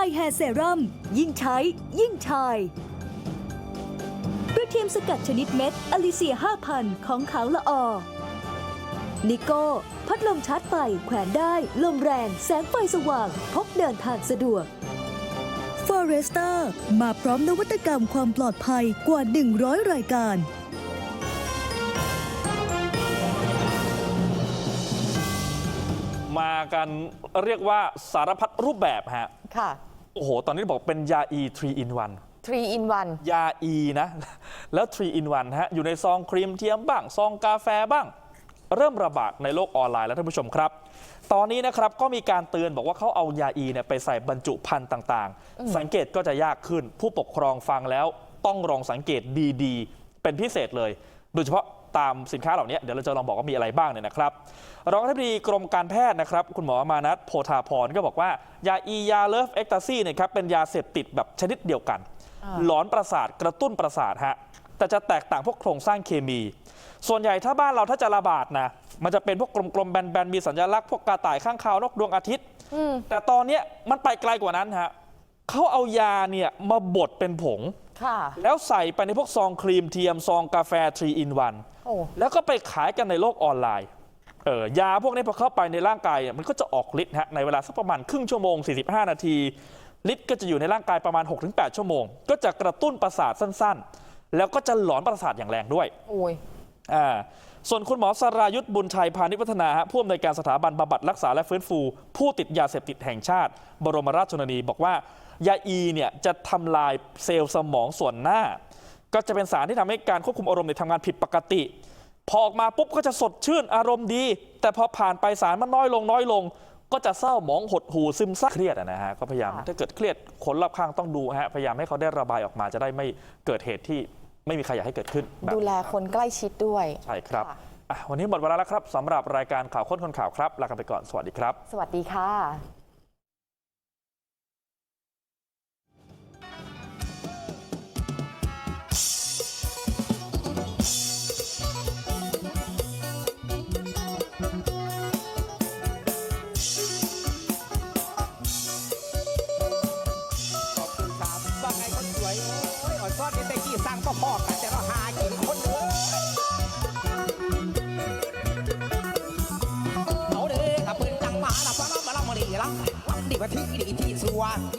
ายแฮร์เซรั่มยิ่งใช้ ยิ่งชายกระเทียมสกัดชนิดเม็ดอลิเซีย 5,000 ของขาวละออนิโก้ พัดลมชาร์จไฟแขวนได้ ลมแรง แสงไฟสว่าง พกเดินทางสะดวก f o r e s t a มาพร้อมนวัตกรรมความปลอดภัยกว่า 100 รายการ กันเรียกว่าสารพัดรูปแบบฮะ ค่ะ โอ้โห ตอนนี้บอกเป็นยาอี3 in 1 3 in 1 ยาอีนะ แล้ว 3 in 1ฮะ อยู่ในซองครีมเทียมบ้าง ซองกาแฟบ้าง เริ่มระบาดในโลกออนไลน์แล้วท่านผู้ชมครับ ตอนนี้นะครับก็มีการเตือนบอกว่าเขาเอายาอีเนี่ยไปใส่บรรจุภัณฑ์ต่างๆ สังเกตก็จะยากขึ้น ผู้ปกครองฟังแล้วต้องลองสังเกตดีๆ เป็นพิเศษเลย โดยเฉพาะ ตามสินค้าเหล่านี้เดี๋ยวเราจะลองบอกว่ามีอะไรบ้างเนี่ยนะครับรองอธิบดีกรมการแพทย์นะครับคุณหมอมานัทโพธาพรก็บอกว่ายาอียาเลิฟเอ็กตาซีเนี่ยครับเป็นยาเสพติดแบบชนิดเดียวกันอ่าหลอนประสาทกระตุ้นประสาทฮะแต่จะแตกต่างพวกโครงสร้างเคมี ส่วนใหญ่ถ้าบ้านเราถ้าจะระบาดนะมันจะเป็นพวกกลมๆแบนๆมีสัญลักษณ์พวกกระต่ายข้างคาวนกดวงอาทิตย์อืมแต่ตอนเนี้ยมันไปไกลกว่านั้นฮะเขาเอายาเนี่ยมาบดเป็นผง ค่ะ แล้วใส่ไปในพวกซองครีมเทียมซองกาแฟ3 in 1โอ้แล้วก็ไปขายกันในโลกออนไลน์เออยาพวกนี้พอเข้าไปในร่างกายเนี่ยมันก็จะออกฤทธิ์ฮะในเวลาสักประมาณครึ่งชั่วโมง 45 นาทีฤทธิ์ก็จะอยู่ในร่างกายประมาณ 6-8 ชั่วโมง ก็จะกระตุ้นประสาทสั้นๆ แล้วก็จะหลอนประสาทอย่างแรงด้วยโอ้ย อ่าส่วนคุณหมอสรายุทธบุญชัยพานิชพัฒนาฮะผู้อำนวยการสถาบันบำบัดรักษาและฟื้นฟู ผู้ติดยาเสพติดแห่งชาติ บรมราชชนนีบอกว่ายาอีเนี่ยจะทำลายเซลล์สมองส่วนหน้า ก็จะเป็นสารที่ทำให้การควบคุมอารมณ์ในยทำงานผิดปกติ พอออกมาปุ๊บก็จะสดชื่นอารมณ์ดี แต่พอผ่านไปสารมันน้อยลงน้อยลง ก็จะเศร้าหมองหดหูซึมซับเครียดอะนะฮะก็พยายามค่ะถ้าเกิดเครียดคนรอบข้างต้องดูฮะพยายามให้เขาได้ระบายออกมาจะได้ไม่เกิดเหตุที่ ไม่มีใครอยากให้เกิดขึ้นแบบดูแลคนใกล้ชิดด้วยใช่ครับค่ะอะวันนี้หมดเวลาแล้วครับสำหรับรายการข่าวค้นคนข่าวครับลากันไปก่อนสวัสดีครับ สวัสดีค่ะ ว่าที่ดีที่สุด